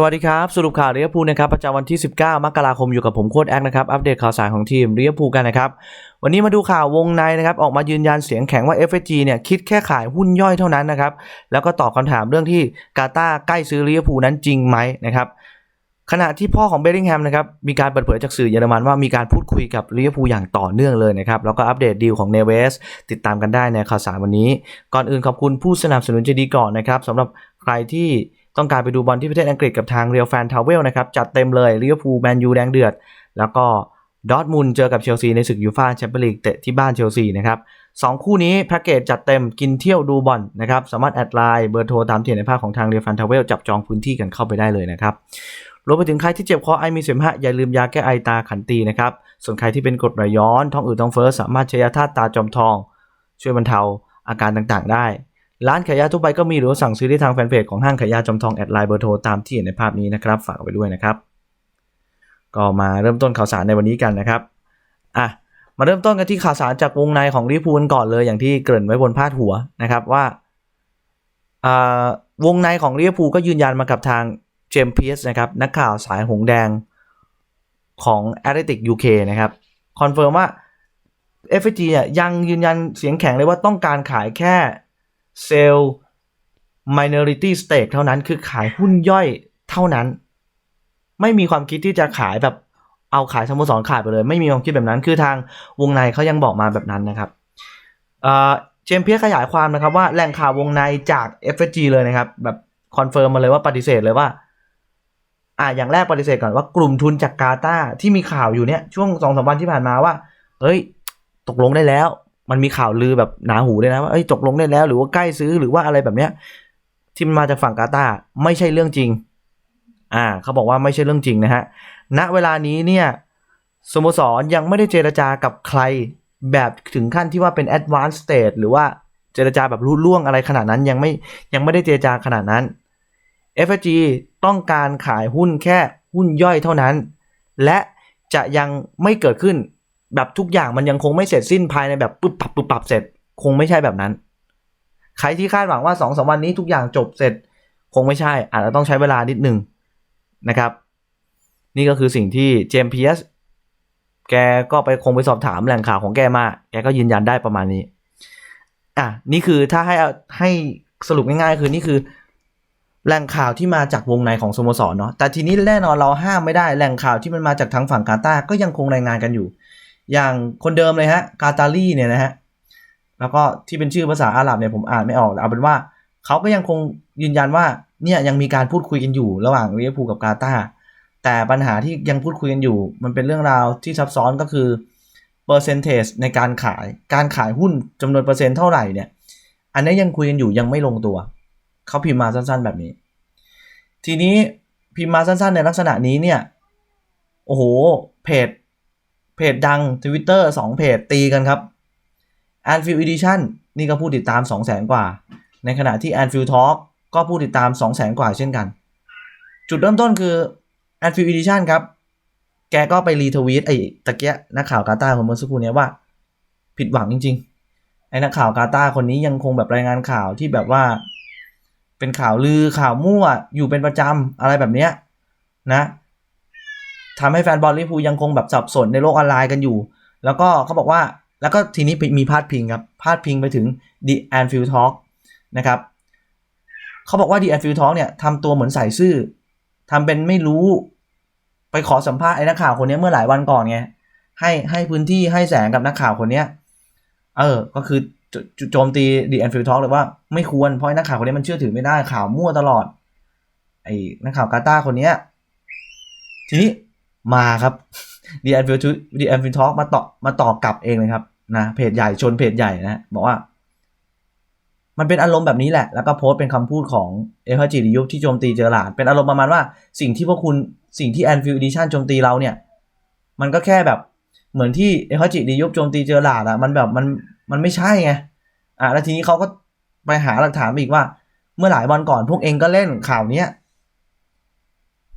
สวัสดีครับ สรุปข่าวเรียพูนะครับประจำวันที่ 19 มกราคมอยู่กับผมโค้ดแอคนะครับ อัปเดตข่าวสารของทีมเรียพูกันนะครับ วันนี้มาดูข่าววงในนะครับ ออกมายืนยันเสียงแข็งว่า FG เนี่ยคิดแค่ขายหุ้นย่อยเท่านั้นนะครับ แล้วก็ตอบคำถามเรื่องที่กาตาใกล้ซื้อเรียพูนั้นจริงไหมนะครับขณะที่พ่อของเบลลิงแฮมนะครับมีการเปิดเผยจากสื่อเยอรมันว่ามีการพูดคุยกับลิเวอร์พูลอย่างต่อเนื่องเลยนะครับแล้วก็อัปเดตดีลของเนเวส ติดตามกันได้ในข่าวสารวันนี้ ก่อนอื่นขอบคุณผู้สนับสนุนใจดีก่อนนะครับสำหรับใครที่ ต้องการไปดูบอลที่ประเทศอังกฤษกับทางเรียลแฟนทาวเวลนะครับ จัดเต็มเลยลิเวอร์พูลแมนยูแดงเดือด แล้วก็ดอทมุนเจอกับเชลซีในศึกยูฟ่าแชมเปี้ยนลีกเตะที่บ้านเชลซีนะครับสองคู่นี้แพ็กเกจจัดเต็มกินเที่ยวดูบอลนะครับ สามารถแอดไลน์เบอร์โทรตามที่เห็นในภาพของทางเรียลแฟนทาวเวลจับจองพื้นที่กันเข้าไปได้เลยนะครับรวมไปถึงใครที่เจ็บคอไอมีเสมหะอย่าลืมยาแก้ไอตาขันตีนะครับ ส่วนใครที่เป็นกรดไหลย้อนท้องอืดท้องเฟ้อสามารถใช้ยาธาตุตาจอมทอง ช่วยบรรเทาอาการต่างๆ ได้ ร้านขายยาทั่วไปก็มีหรือสั่งซื้อได้ทางแฟนเพจของห้างขายยาจอมทองแอดไลน์เบอร์โทรตามที่เห็นในภาพนี้นะครับฝากไว้ด้วยนะครับ ก็มาเริ่มต้นข่าวสารในวันนี้กันนะครับอะมาเริ่มต้นกันที่ข่าวสารจากวงในของลิพูลก่อนเลยอย่างที่เกริ่นไว้บนพาดหัวนะครับว่าอ่าวงในของลิเวอร์พูก็ยืนยันมากับทางเจมพีสนะครับนักข่าวสายหงแดงของ a t l e t i c UK นะครับคอนเฟิร์มว่า FG เนี่ยยังยืนยันเสียงแข็งเลยว่าต้องการขายแค่ เซลล์ minority stake เท่านั้นคือขายหุ้นย่อยเท่านั้น ไม่มีความคิดที่จะขายแบบเอาขายสโมสรขายไปเลย ไม่มีความคิดแบบนั้นคือทางวงในเขายังบอกมาแบบนั้นนะครับเจมเพียขยายความนะครับว่าแหล่งข่าววงในจาก FG เลยนะครับ แบบคอนเฟิร์มมาเลยว่าปฏิเสธเลยว่าอ่าอย่างแรกปฏิเสธก่อนว่ากลุ่มทุนจากกาตาที่มีข่าวอยู่เนี่ยช่วงสองสามวันที่ผ่านมาว่า เฮ้ย ตกลงได้แล้ว มันมีข่าวลือแบบหนาหูเลยนะว่าเอ้ยตกลงได้แล้วหรือว่าใกล้ซื้อหรือว่าอะไรแบบเนี้ยที่มันมาจากฝั่งกาตาไม่ใช่เรื่องจริง อ่า เขาบอกว่าไม่ใช่เรื่องจริงนะฮะณเวลานี้เนี่ยสโมสรยังไม่ได้เจรจากับใครแบบถึงขั้นที่ว่าเป็น advanced stage หรือว่าเจรจาแบบรู้ล่วงอะไรขนาดนั้นยังไม่ยังไม่ได้เจรจาขนาดนั้น FG ต้องการขายหุ้นแค่หุ้นย่อยเท่านั้น และจะยังไม่เกิดขึ้น แบบทุกอย่างมันยังคงไม่เสร็จสิ้นภายในแบบปุ๊บปับปุ๊บปับเสร็จ คงไม่ใช่แบบนั้น ใครที่คาดหวังว่าสองสามวันนี้ทุกอย่างจบเสร็จ คงไม่ใช่ อาจจะต้องใช้เวลานิดหนึ่งนะครับ นี่ก็คือสิ่งที่เจมส์พีสแกก็ไปคงไปสอบถามแหล่งข่าวของแกมา แกก็ยืนยันได้ประมาณนี้ อะ นี่คือถ้าให้ให้สรุปง่ายๆ คือนี่คือแหล่งข่าวที่มาจากวงในของสโมสรเนาะ แต่ทีนี้แน่นอนเราห้ามไม่ได้ แหล่งข่าวที่มันมาจากทางฝั่งกาตาร์ก็ยังคงรายงานกันอยู่ อย่างคนเดิมเลยฮะกาตาลีเนี่ยนะฮะแล้วก็ที่เป็นชื่อภาษาอาหรับเนี่ยผมอ่านไม่ออกเอาเป็นว่าเขาก็ยังคงยืนยันว่าเนี่ยยังมีการพูดคุยกันอยู่ระหว่างลิเวอร์พูลกับกาตาร์แต่ปัญหาที่ยังพูดคุยกันอยู่ มันเป็นเรื่องราวที่ซับซ้อนก็คือเปอร์เซนเทจในการขายการขายหุ้นจำนวนเปอร์เซ็นต์เท่าไหร่เนี่ย อันนี้ยังคุยกันอยู่ยังไม่ลงตัว เขาพิมพ์มาสั้นๆแบบนี้ ทีนี้พิมพ์มาสั้นๆในลักษณะนี้เนี่ยโอ้โหเพจ เพจดัง Twitter 2 เพจตีกันครับ Anfield Edition นี่ก็ผู้ติดตาม 2 0 0แสนกว่า ในขณะที่ Anfield Talk ก็ผู้ติดตาม 2 0 0แสนกว่าเช่นกัน จุดเริ่มต้นคือ Anfield Edition ครับ แกก็ไปรีทวีตไอ้ตะเกียนักข่าวกาตาร์คนเมื่อสักครู่นี้ว่า ผิดหวังจริง ๆ ไอ้นักข่าวกาตาร์คนนี้ยังคงแบบรายงานข่าวที่แบบว่า เป็นข่าวลือข่าวมั่วอยู่เป็นประจำอะไรแบบเนี้ยนะ ทำให้แฟนบอลลิเวอร์พูลยังคงแบบสับสนในโลกออนไลน์กันอยู่ แล้วก็เขาบอกว่าแล้วก็ทีนี้มีพาดพิงครับ พาดพิงไปถึง The Anfield Talk นะครับเขาบอกว่า The Anfield Talk เนี่ยทำตัวเหมือนใส่ซื่อทำเป็นไม่รู้ไปขอสัมภาษณ์ไอ้นักข่าวคนนี้เมื่อหลายวันก่อนไงให้ให้พื้นที่ให้แสงกับนักข่าวคนเนี้ยเออ ก็คือโจมตีดีแอนฟิลท็อกเลยว่าไม่ควรเพราะนักข่าวคนนี้มันเชื่อถือไม่ได้ข่าวมั่วตลอด ไอ้นักข่าวกาตาร์คนเนี้ยทีนี้ มาครับดีแอนฟิลดีแอนฟิลทอกมาต่อมาต่อกลับเองเลยครับนะเพจใหญ่ชนเพจใหญ่นะบอกว่า มันเป็นอารมณ์แบบนี้แหละ แล้วก็โพสต์เป็นคำพูดของเอฟจิริยุที่โจมตีเจอหลาดเป็นอารมณ์ประมาณว่าสิ่งที่พวกคุณสิ่งที่แอนฟิลดิชันโจมตีเราเนี่ย มันก็แค่แบบเหมือนที่เอฟจิริยุโจมตีเจอหลาดอะมันแบบมันมันไม่ใช่ไงอะแล้วทีนี้เขาก็ไปหาหลักฐานอีกว่า เมื่อหลายวันก่อนพวกเองก็เล่นข่าวเนี้ย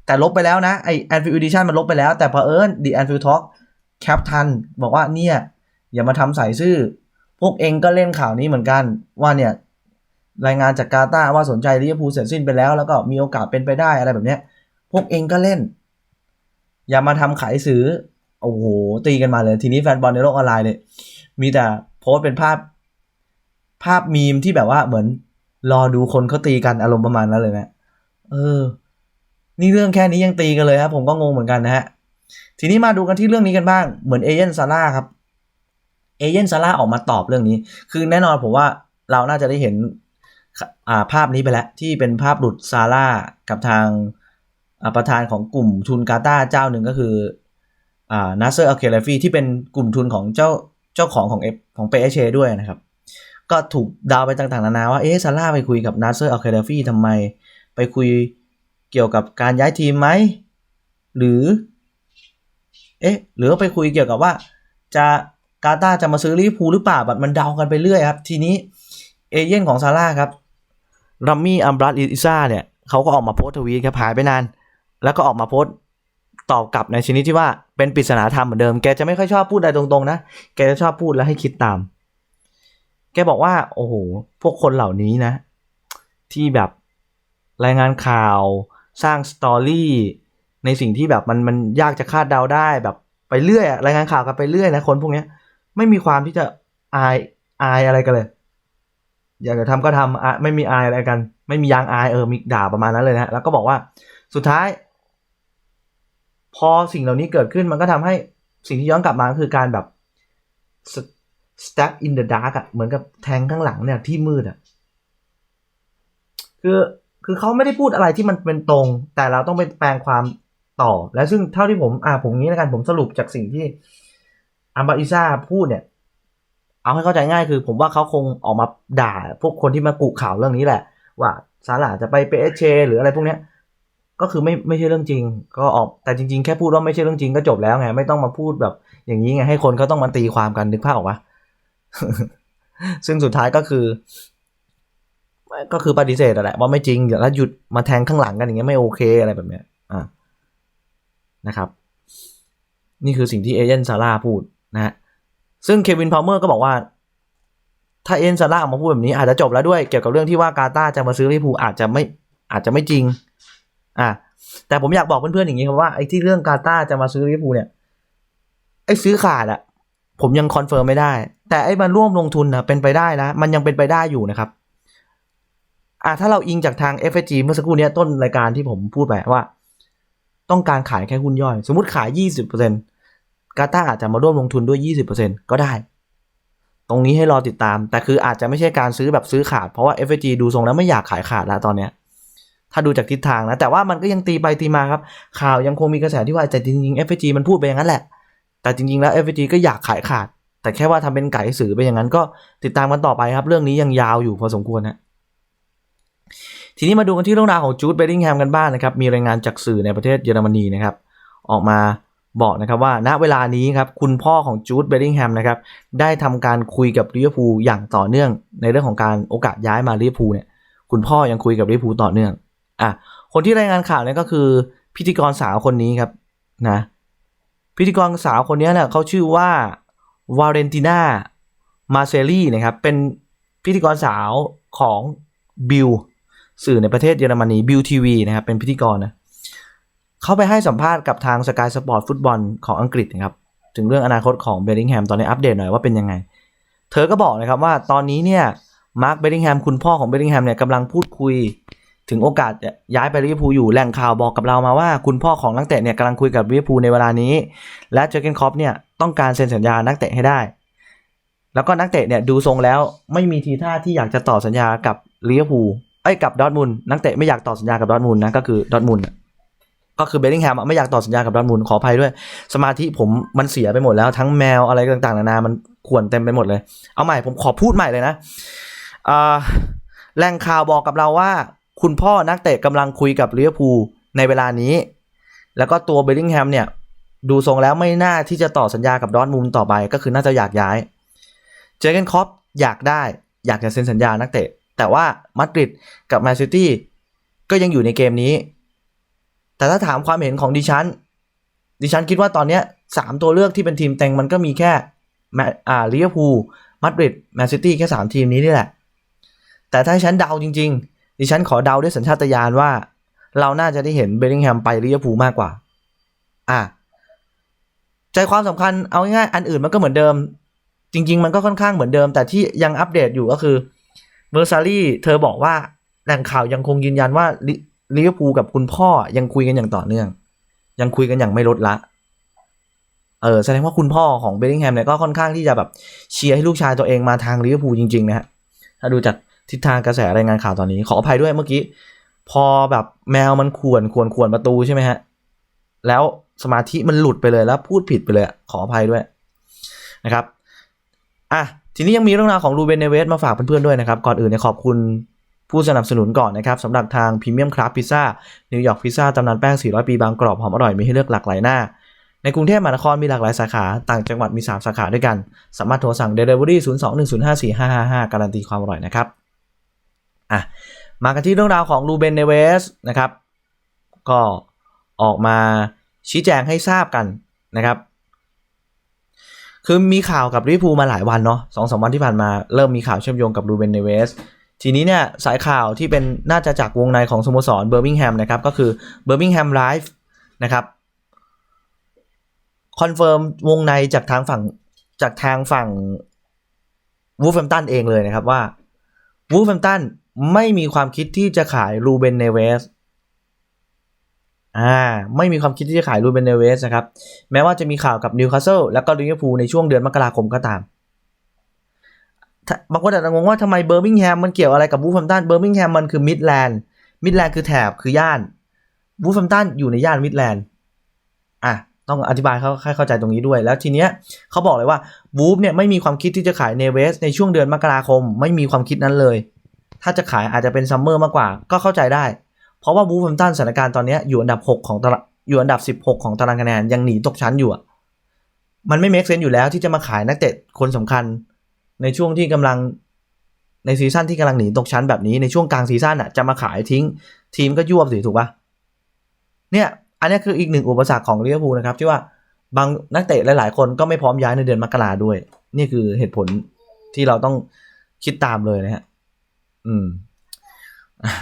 แต่ลบไปแล้วนะไอแอนฟิลดิชันมันลบไปแล้ว แต่พอเอิญดีแอนฟิลท็อกแคปทันบอกว่าเนี่ย อย่ามาทำใส่ซื่อ พวกเองก็เล่นข่าวนี้เหมือนกัน ว่าเนี่ย รายงานจากกาตาว่าสนใจลิเวอร์พูลเสร็จสิ้นไปแล้ว แล้วก็มีโอกาสเป็นไปได้อะไรแบบเนี้ย พวกเองก็เล่น อย่ามาทำขายซื้อโอ้โหตีกันมาเลย ทีนี้แฟนบอลในโลกออนไลน์เนี่ยมีแต่โพสเป็นภาพ ภาพมีมที่แบบว่าเหมือน รอดูคนเขาตีกันอารมณ์ประมาณนั้นเลยนะเออ นี่เรื่องแค่นี้ยังตีกันเลยครับผมก็งงเหมือนกันนะฮะทีนี้มาดูกันที่เรื่องนี้กันบ้างเหมือนเอเจนซาร่าครับเอเจนซาร่าออกมาตอบเรื่องนี้ คือแน่นอนผมว่าเราน่าจะได้เห็นาภาพนี้ไปแล้ว ที่เป็นภาพหลุดซาร่ากับทางประธานของกลุ่มทุนกาตาเจ้าหนึ่งก็คืออ่านาเซอร์อัลเคลฟีที่เป็นกลุ่มทุนของเจ้าเจ้าของของเอฟของเปเชด้วยนะครับ ก็ถูกดาวไปต่างๆนานาว่าเอ๊ะซาร่าไปคุยกับนาเซอร์อัลเคลฟีทำไมไปคุย เกี่ยวกับการย้ายทีมไหม หรือ เอ๊ะ หรือไปคุยเกี่ยวกับว่า จะกาตาจะมาซื้อลิเวอร์พูหรือเปล่าแบบมันเดากันไปเรื่อยครับ ทีนี้เอเย่นของซาร่าครับรัมมี่อัมบรัตอิซ่าเนี่ยเขาก็ออกมาโพสต์ทวีตครับหายไปนาน แล้วก็ออกมาโพสต์ตอบกลับในชนิดที่ว่าเป็นปริศนาธรรมเหมือนเดิม แกจะไม่ค่อยชอบพูดอะไรตรงๆนะ แกจะชอบพูดแล้วให้คิดตาม แกบอกว่า โอ้โห พวกคนเหล่านี้นะ ที่แบบรายงานข่าว สร้างสตอรี่ในสิ่งที่แบบมันมันยากจะคาดเดาได้แบบไปเรื่อยรายงานข่าวกันไปเรื่อยนะคนพวกเนี้ยไม่มีความที่จะอายอายอะไรกันเลย อยากจะทำก็ทำไม่มีอายอะไรกัน ไม่มียางอายเออมีด่าประมาณนั้นเลยนะแล้วก็บอกว่าสุดท้าย พอสิ่งเหล่านี้เกิดขึ้นมันก็ทำให้สิ่งที่ย้อนกลับมาคือการแบบ step in the dark อะเหมือนกับแทงข้างหลังเนี่ยที่มืดอะคือ คือเขาไม่ได้พูดอะไรที่มันเป็นตรง แต่เราต้องไปแปลงความต่อ และซึ่งเท่าที่ผมอ่าผมนี้แล้วกันผมสรุปจากสิ่งที่อัมบาอิซ่าพูดเนี่ย เอาให้เข้าใจง่ายคือ ผมว่าเขาคงออกมาด่า พวกคนที่มากุข่าวเรื่องนี้แหละ ว่าซาร่าจะไปเปเชหรืออะไรพวกเนี้ยก็คือไม่ไม่ใช่เรื่องจริง ก็ออกแต่จริง ๆ แค่พูดว่าไม่ใช่เรื่องจริงก็จบแล้วไงไม่ต้องมาพูดแบบ อย่างนี้ไงให้คนเขาต้องมาตีความกันนึกภาพออกปะซึ่งสุดท้ายก็คือ ก็คือปฏิเสธแหละว่าไม่จริงแล้วหยุดมาแทงข้างหลังกันอย่างเงี้ยไม่โอเคอะไรแบบเนี้ยอ่านะครับ นี่คือสิ่งที่เอเจนต์ซาร่าพูดนะฮะซึ่งเควินพาวเมอร์ก็บอกว่า ถ้าเอเจนต์ซาร่าออกมาพูดแบบนี้อาจจะจบแล้วด้วยเกี่ยวกับเรื่องที่ว่ากาตาร์จะมาซื้อลิพูอาจจะไม่อาจจะไม่จริง อ่าแต่ผมอยากบอกเพื่อนๆอย่างนี้ครับว่าไอ้ที่เรื่องกาตาร์จะมาซื้อลิพูเนี่ยไอ้ซื้อขาดอะผมยังคอนเฟิร์มไม่ได้ แต่ไอ้มาร่วมลงทุนนะเป็นไปได้นะมันยังเป็นไปได้อยู่นะครับ อ่าถ้าเราอิงจากทาง f อ g เมื่อสักครู่นี้ต้นรายการที่ผมพูดไปว่า ต้องการขายแค่หุ้นย่อย สมมติขาย 20%กาตาอาจจะมาร่วมลงทุนด้วย 20%ก็ได้ ตรงนี้ให้รอติดตาม แต่คืออาจจะไม่ใช่การซื้อแบบซื้อขาด เพราะว่า f อ g ดูทรงแล้วไม่อยากขายขาดแล้วตอนเนี้ยถ้าดูจากทิศทางนะ แต่ว่ามันก็ยังตีไปตีมาครับ ข่าวยังคงมีกระแสที่ว่าแต่จริงๆ f อ g มันพูดไปอย่างนั้นแหละ แต่จริงๆแล้ว f อ g ก็อยากขายขาด แต่แค่ว่าทำเป็นไก่สื่อไปอย่างนั้นก็ติดตามกันต่อไปครับ เรื่องนี้ยังยาวอยู่พอสมควรนะ ทีนี้มาดูกันที่เรื่องราวของจูดเบลลิงแฮมกันบ้างนนะครับ มีรายงานจากสื่อในประเทศเยอรมนีนะครับ ออกมาบอกนะครับว่าณเวลานี้ครับคุณพ่อของจูดเบลลิงแฮมนะครับได้ทำการคุยกับลิเวอร์พูลอย่างต่อเนื่อง ในเรื่องของการโอกาสย้ายมาลิเวอร์พูลเนี่ยคุณพ่อยังคุยกับลิเวอร์พูลต่อเนื่องอะคนที่รายงานข่าวเนี่ยก็คือพิธีกรสาวคนนี้ครับนะพิธีกรสาวคนนี้เนี่ยเขาชื่อว่าวาเลนติน่ามาเซลีนะครับเป็นพิธีกรสาวของบิล สื่อในประเทศเยอรมนีบิลทีวีนะครับเป็นพิธีกรนะเขาไปให้สัมภาษณ์กับทางสกายสปอร์ตฟุตบอลของอังกฤษนะครับถึงเรื่องอนาคตของเบลลิงแฮมตอนนี้อัปเดตหน่อยว่าเป็นยังไง เธอก็บอกนะครับว่าตอนนี้เนี่ยมาร์คเบลลิงแฮมคุณพ่อของเบลลิงแฮมเนี่ยกำลังพูดคุยถึงโอกาสย้ายไปลิเวอร์พูลอยู่แหล่งข่าวบอกกับเรามาว่า คุณพ่อของนักเตะเนี่ยกำลังคุยกับลิเวอร์พูลในเวลานี้ และเจอร์เกนคอปเนี่ยต้องการเซ็นสัญญานักเตะให้ได้ แล้วก็นักเตะเนี่ยดูทรงแล้วไม่มีทีท่าที่อยากจะต่อสัญญากับลิเวอร์พูล ไอ้กับดอทมุนนักเตะไม่อยากต่อสัญญากับดอทมุนนะก็คือดอทมุนก็คือเบลลิงแฮมไม่อยากต่อสัญญากับดอทมุนขออภัยด้วย สมาธิผมมันเสียไปหมดแล้วทั้งแมวอะไรต่างๆนานามันข่วนเต็มไปหมดเลย เอาใหม่ผมขอพูดใหม่เลยนะแหล่งข่าวบอกกับเราว่า คุณพ่อนักเตะกำลังคุยกับเวอร์พูในเวลานี้ แล้วก็ตัวเบลลิงแฮมเนี่ยดูทรงแล้วไม่น่าที่จะต่อสัญญากับดอทมุนต่อไปก็คือน่าจะอยากย้าย เจเกนคอปอยากได้อยากจะเซ็นสัญญานักเตะ แต่ว่ามาดริดกับแมนซิตี้ก็ยังอยู่ในเกมนี้ แต่ถ้าถามความเห็นของดิฉัน ดิฉันคิดว่าตอนนี้สามตัวเลือกที่เป็นทีมเต็งมันก็มีแค่แมอ่าลิเวอร์พูลมาดริดแมนซิตี้แค่สามทีมนี้นี่แหละ แต่ถ้าฉันเดาจริง ๆ ดิฉันขอเดาด้วยสัญชาตญาณว่า เราน่าจะได้เห็นเบลลิงแฮมไปลิเวอร์พูลมากกว่า อะใจความสำคัญเอาง่ายๆอันอื่นมันก็เหมือนเดิม จริง ๆ มันก็ค่อนข้างเหมือนเดิม แต่ที่ยังอัปเดตอยู่ก็คือ เมอร์ซารี่เธอบอกว่าแหล่งข่าวยังคงยืนยันว่าลิลิเวอร์พูลกับคุณพ่อยังคุยกันอย่างต่อเนื่อง ยังคุยกันอย่างไม่ลดละ เออแสดงว่าคุณพ่อของเบลลิงแฮมเนี่ยก็ค่อนข้างที่จะแบบเชียร์ให้ลูกชายตัวเองมาทางลิเวอร์พูลจริงๆนะฮะถ้าดูจากทิศทางกระแสรายงานข่าวตอนนี้ ขออภัยด้วยเมื่อกี้ พอแบบแมวมันข่วนข่วนข่วนประตูใช่ไหมฮะ แล้วสมาธิมันหลุดไปเลยแล้วพูดผิดไปเลยขออภัยด้วยนะครับ อะ ทีนี้ยังมีเรื่องราวของรูเบนเนเวสมาฝากเพื่อนๆด้วยนะครับ ก่อนอื่นเนี่ยขอบคุณผู้สนับสนุนก่อนนะครับสำหรับทางพรีเมียมคราฟพิซซ่านิวยอร์กพิซซ่าตำนานแป้ง 400 ปีบางกรอบหอมอร่อยมีให้เลือกหลากหลายหน้า ในกรุงเทพมหานครมีหลากหลายสาขา ต่างจังหวัดมี 3 สาขาด้วยกัน สามารถโทรสั่ง Delivery 02-105-4555 การันตีความอร่อยนะครับอะมากันที่เรื่องราวของรูเบนเนเวสนะครับ ก็ออกมาชี้แจงให้ทราบกันนะครับ คือมีข่าวกับลิเวอร์พูลมาหลายวันเนาะสองสามวันที่ผ่านมาเริ่มมีข่าวเชื่อมโยงกับรูเบนเนเวสทีนี้เนี่ยสายข่าวที่เป็นน่าจะจากวงในของสโมสรเบอร์มิงแฮมนะครับ ก็คือเบอร์มิงแฮมไลฟ์นะครับคอนเฟิร์มวงในจากทางฝั่งจากทางฝั่งวูฟแฮมตันเองเลยนะครับว่าวูฟแฮมตันไม่มีความคิดที่จะขายรูเบนเนเวส อ่าไม่มีความคิดที่จะขายรูเบนเนเวสนะครับ แม้ว่าจะมีข่าวกับนิวคาสเซิลแล้วก็ลิเวอร์พูลในช่วงเดือนมกราคมก็ตาม บางคนอาจจะงงว่าทำไมเบอร์มิงแฮมมันเกี่ยวอะไรกับวูฟแฮมตันเบอร์มิงแฮมมันคือมิดแลนด์มิดแลนด์คือแถบคือย่านวูฟแฮมตันอยู่ในย่านมิดแลนด์อะต้องอธิบายเขาให้เข้าใจตรงนี้ด้วย แล้วทีเนี้ยเขาบอกเลยว่าวูฟเนี่ยไม่มีความคิดที่จะขายเนเวสในช่วงเดือนมกราคม ไม่มีความคิดนั้นเลย ถ้าจะขายอาจจะเป็นซัมเมอร์มากกว่าก็เข้าใจได้ เพราะว่าวูฟแฮมตันสถานการณ์ตอนนี้อยู่อันดับ 6 ของตารางอยู่อันดับ 16 ของตารางคะแนนยังหนีตกชั้นอยู่อะมันไม่เมคเซนต์อยู่แล้วที่จะมาขายนักเตะคนสำคัญ ในช่วงที่กำลังในซีซั่นที่กำลังหนีตกชั้นแบบนี้ในช่วงกลางซีซั่นอะจะมาขายทิ้ง ทีมก็ยวบสิถูกปะเนี่ยอันนี้คืออีกหนึ่งอุปสรรคของลิเวอร์พูลนะครับที่ว่าบางนักเตะหลาย ๆ คนก็ไม่พร้อมย้ายในเดือนมกราด้วย นี่คือเหตุผลที่เราต้องคิดตามเลยนะฮะ อืมอะ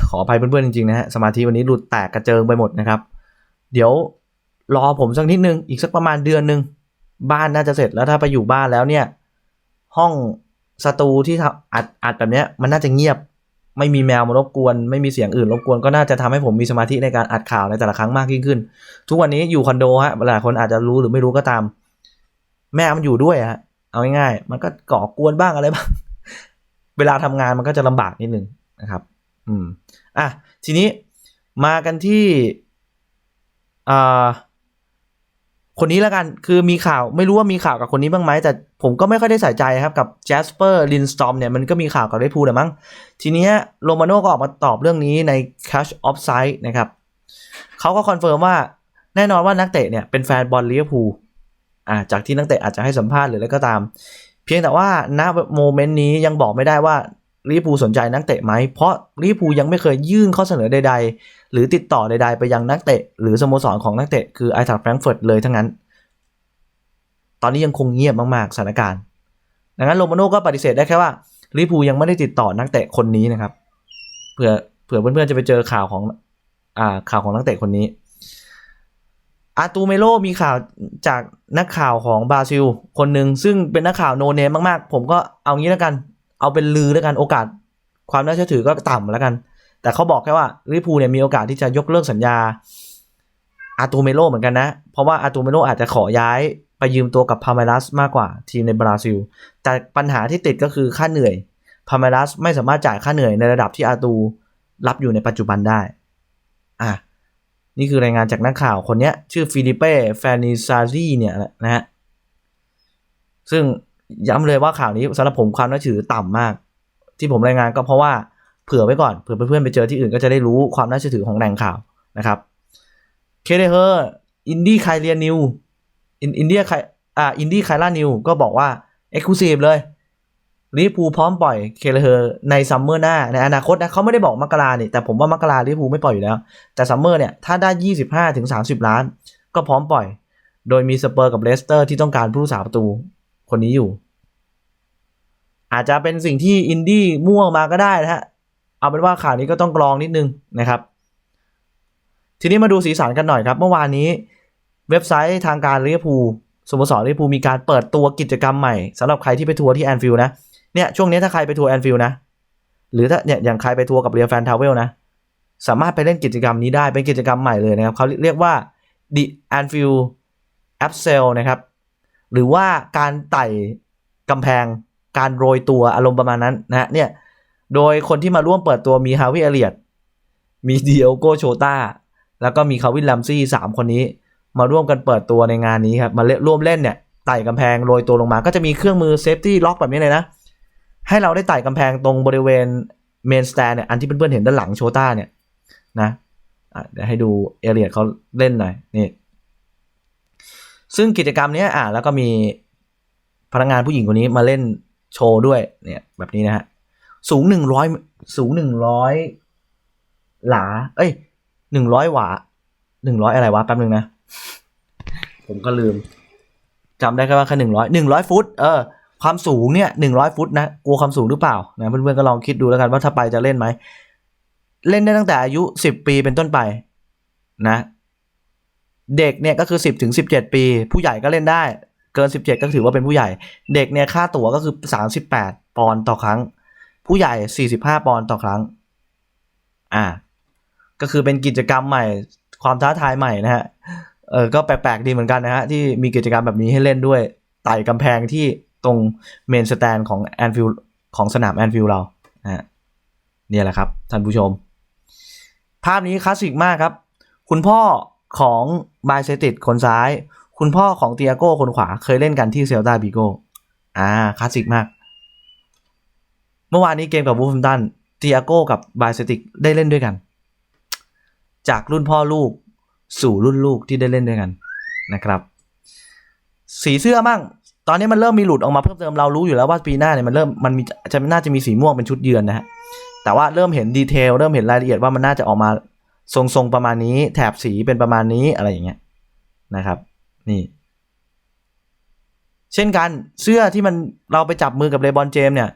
ขออภัยเพื่อนๆจริงๆนะฮะสมาธิวันนี้หลุดแตกกระเจิงไปหมดนะครับ เดี๋ยวรอผมสักนิดนึงอีกสักประมาณเดือนหนึ่งบ้านน่าจะเสร็จแล้วถ้าไปอยู่บ้านแล้วเนี่ย ห้องสตูที่อัดอัดแบบเนี้ยมันน่าจะเงียบ ไม่มีแมวมารบกวน ไม่มีเสียงอื่นรบกวนก็น่าจะทำให้ผมมีสมาธิในการอัดข่าวในแต่ละครั้งมากยิ่งขึ้น ทุกวันนี้อยู่คอนโดฮะหลายคนอาจจะรู้หรือไม่รู้ก็ตาม แม่มันอยู่ด้วยฮะเอาง่ายๆมันก็ก่อกวนบ้างอะไรบ้าง เวลาทำงานมันก็จะลำบากนิดนึงนะครับ อืมอะทีนี้มากันที่อ่าคนนี้แล้วกันคือมีข่าวไม่รู้ว่ามีข่าวกับคนนี้บ้างไหมแต่ผมก็ไม่ค่อยได้ใส่ใจครับกับแจสเปอร์ลินสตอมเนี่ยมันก็มีข่าวกับเร์พูลแต่มั้ง ทีนี้โรมาโน่ก็ออกมาตอบเรื่องนี้ใน Cash Offside นะครับเขาก็คอนเฟิร์มว่าแน่นอนว่านักเตะเนี่ยเป็นแฟนบอลลิเวอร์พูลอ่าจากที่นักเตะอาจจะให้สัมภาษณ์หรืออะไรก็ตาม เพียงแต่ว่าณโมเมนต์นี้ยังบอกไม่ได้ว่า ลิเวอร์พูสนใจนักเตะไหม เพราะลิเวอร์พูยังไม่เคยยื่นข้อเสนอใด ๆ หรือติดต่อใด ๆ ไปยังนักเตะ หรือสโมสรของนักเตะคือไอทักแฟรงเฟิร์ตเลยทั้งนั้น ตอนนี้ยังคงเงียบมากๆสถานการณ์ ดังนั้นโรมาโน่ก็ปฏิเสธได้แค่ว่าลิเวอร์พูยังไม่ได้ติดต่อนักเตะคนนี้นะครับ เผื่อเผื่อเพื่อนๆจะไปเจอข่าวของอ่าข่าวของนักเตะคนนี้อาตูเมโลมีข่าวจากนักข่าวของบราซิล คนหนึ่งซึ่งเป็นนักข่าวโนเนมมากๆ ผมก็เอางี้แล้วกัน เอาเป็นลือแล้วกันโอกาส ความน่าเชื่อถือก็ต่ำแล้วกัน แต่เขาบอกแค่ว่าลิพูเนี่ยมีโอกาสที่จะยกเลิกสัญญาอาตูเมโลเหมือนกันนะ เพราะว่าอาตูเมโลอาจจะขอย้ายไปยืมตัวกับพาเมลัสมากกว่าทีมในบราซิล แต่ปัญหาที่ติดก็คือค่าเหนื่อยพาเมลัสไม่สามารถจ่ายค่าเหนื่อยในระดับที่อาตูรับอยู่ในปัจจุบันได้ อะ นี่คือรายงานจากนักข่าวคนนี้ชื่อฟิลิเป้แฟนิซารีเนี่ยนะฮะ ซึ่ง ย้ำเลยว่าข่าวนี้สำหรับผมความน่าเชื่อถือต่ำมาก ที่ผมรายงานก็เพราะว่าเผื่อไว้ก่อนเผื่อเพื่อนๆไปเจอที่อื่นก็จะได้รู้ความน่าเชื่อถือของแหล่งข่าวนะครับเคเดเฮอร์อินดี้ไคเรียนิวอินเดียไคอ่าอินดี้ไคล่านิวก็บอกว่าเอ็กซ์คลูซีฟเลยลิเวอร์พูพร้อมปล่อยเคเลเฮอร์ในซัมเมอร์หน้าในอนาคตนะเขาไม่ได้บอกมกราเนี่ยแต่ผมว่ามกราลิเวอร์พูไม่ปล่อยอยู่แล้ว แต่ซัมเมอร์เนี่ย ถ้าได้ 25ถึง30 ล้าน ก็พร้อมปล่อย โดยมีสเปอร์กับเลสเตอร์ที่ต้องการผู้รักษาประตู คนนี้อยู่ อาจจะเป็นสิ่งที่อินดี้มั่วมาก็ได้นะฮะ เอาเป็นว่าข่าวนี้ก็ต้องกรองนิดนึงนะครับ ทีนี้มาดูสีสันกันหน่อยครับ เมื่อวานนี้เว็บไซต์ทางการลิเวอร์พูลสโมสรลิเวอร์พูลมีการเปิดตัวกิจกรรมใหม่สำหรับใครที่ไปทัวร์ที่แอนฟิลด์นะเนี่ยช่วงนี้ถ้าใครไปทัวร์แอนฟิลด์นะหรือถ้าเนี่ยอย่างใครไปทัวร์กับเรียแฟนทาวเวลนะสามารถไปเล่นกิจกรรมนี้ได้เป็นกิจกรรมใหม่เลยนะครับเขาเรียกว่า The Anfield a p s e l นะครับ หรือว่าการไต่กำแพงการโรยตัวอารมณ์ประมาณนั้นนะเนี่ยโดยคนที่มาร่วมเปิดตัวมีฮาวิเอเลียตมีเดียโกโชตาแล้วก็มีคาวินลัมซี่สามคนนี้ มาร่วมกันเปิดตัวในงานนี้ครับ มาเล่นร่วมเล่นเนี่ยไต่กำแพงโรยตัวลงมา ก็จะมีเครื่องมือเซฟตี้ล็อกแบบนี้เลยนะ ให้เราได้ไต่กำแพงตรงบริเวณเมนสแตนเนี่ยอันที่เพื่อนๆเห็นด้านหลังโชต้าเนี่ยนะเดี๋ยวให้ดูเอเลียดเขาเล่นหน่อยนี่ ซึ่งกิจกรรมเนี้ยอะแล้วก็มีพนักงานผู้หญิงคนนี้มาเล่นโชว์ด้วยเนี่ยแบบนี้นะฮะสูงหนึ่งร้อยสูงหนึ่งร้อยหลา เอ้ยหนึ่งร้อยหวาหนึ่งร้อยอะไรวะแป๊บนึงนะ ผมก็ลืมจำได้แค่ว่าแค่หนึ่งร้อยหนึ่งร้อยฟุต เออ ความสูงเนี่ยหนึ่งร้อยฟุตนะกลัวความสูงหรือเปล่านะเพื่อนๆก็ลองคิดดูแล้วกันว่าถ้าไปจะเล่นไหม เล่นได้ตั้งแต่อายุสิบปีเป็นต้นไป นะ เด็กเนี่ยก็คือสิบถึงสิบเจ็ดปี ผู้ใหญ่ก็เล่นได้ เกินสิบเจ็ดก็ถือว่าเป็นผู้ใหญ่ เด็กเนี่ยค่าตั๋วก็คือสามสิบแปดปอนด์ต่อครั้ง ผู้ใหญ่สี่สิบห้าปอนด์ต่อครั้ง อ่า ก็คือเป็นกิจกรรมใหม่ ความท้าทายใหม่นะฮะ เออ ก็แปลกๆดีเหมือนกันนะฮะ ที่มีกิจกรรมแบบนี้ให้เล่นด้วยไต่กำแพงที่ตรงเมนสแตนของแอนฟิลของสนามแอนฟิลเรานะฮะเนี่ยแหละครับท่านผู้ชม ภาพนี้คลาสสิกมากครับ คุณพ่อ ของบายเซติดคนซ้าย คุณพ่อของเตียโก้คนขวาเคยเล่นกันที่เซลตาบิโกอ่าคลาสสิกมาก เมื่อวานนี้เกมกับวูฟมตันเตียโก้กับบายเซติกได้เล่นด้วยกัน จากรุ่นพ่อลูกสู่รุ่นลูกที่ได้เล่นด้วยกันนะครับ สีเสื้อมั่งตอนนี้มันเริ่มมีหลุดออกมาเพิ่มเติมเรารู้อยู่แล้วว่าปีหน้าเนี่ยมันเริ่มมันมีจะน่าจะมีสีม่วงเป็นชุดเยือนนะฮะแต่ว่าเริ่มเห็นดีเทลเริ่มเห็นรายละเอียดว่ามันน่าจะออกมา ทรงๆประมาณนี้ แถบสีเป็นประมาณนี้อะไรอย่างเงี้ยนะครับ นี่ เช่นกันเสื้อที่มันเราไปจับมือกับเลบอนเจมส์เนี่ย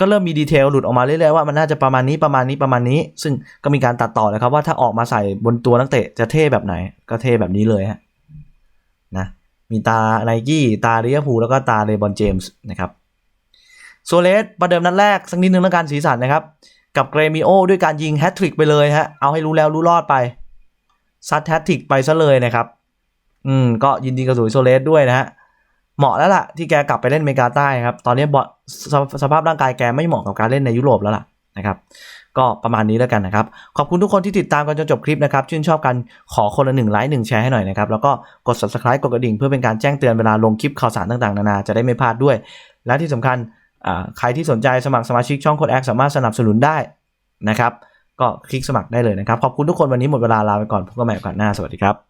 ก็เริ่มมีดีเทลหลุดออกมาเรื่อยๆว่ามันน่าจะประมาณนี้ประมาณนี้ประมาณนี้ ซึ่งก็มีการตัดต่อเลยครับว่าถ้าออกมาใส่บนตัวนักเตะจะเท่แบบไหน ก็เท่แบบนี้เลยฮะนะมีตาไนกี้ตาเรียพูแล้วก็ตาเลบอนเจมส์นะครับโซเลสประเดิมนัดแรกสักนิดนึงแล้วกันสีสันนะครับ กับเกรมิโอด้วยการยิงแฮตทริกไปเลยฮะ เอาให้รู้แล้วรู้รอดไป ซัดแฮตทริกไปซะเลยนะครับ อืม ก็ยินดีกับสุยโซเลสด้วยนะฮะ เหมาะแล้วล่ะ ที่แกกลับไปเล่นเมกาใต้ครับ ตอนนี้บอสภสภาพร่างกายแกไม่เหมาะกับการเล่นในยุโรปแล้วล่ะนะครับ ก็ประมาณนี้แล้วกันนะครับ ขอบคุณทุกคนที่ติดตามกันจนจบคลิปนะครับ ชื่นชอบกันขอคนละหนึ่งไลค์หนึ่งแชร์ให้หน่อยนะครับ แล้วก็กด subscribe กดกระดิ่งเพื่อเป็นการแจ้งเตือนเวลาลงคลิปข่าวสารต่างๆ นานาจะได้ไม่พลาดด้วย และที่สำคัญ ใครที่สนใจสมัครสมาชิกช่องโคดแอคสามารถสนับสนุนได้นะครับ ก็คลิกสมัครได้เลยนะครับ ขอบคุณทุกคนวันนี้หมดเวลาลาไปก่อนพบกันใหม่โอกาสหน้าสวัสดีครับ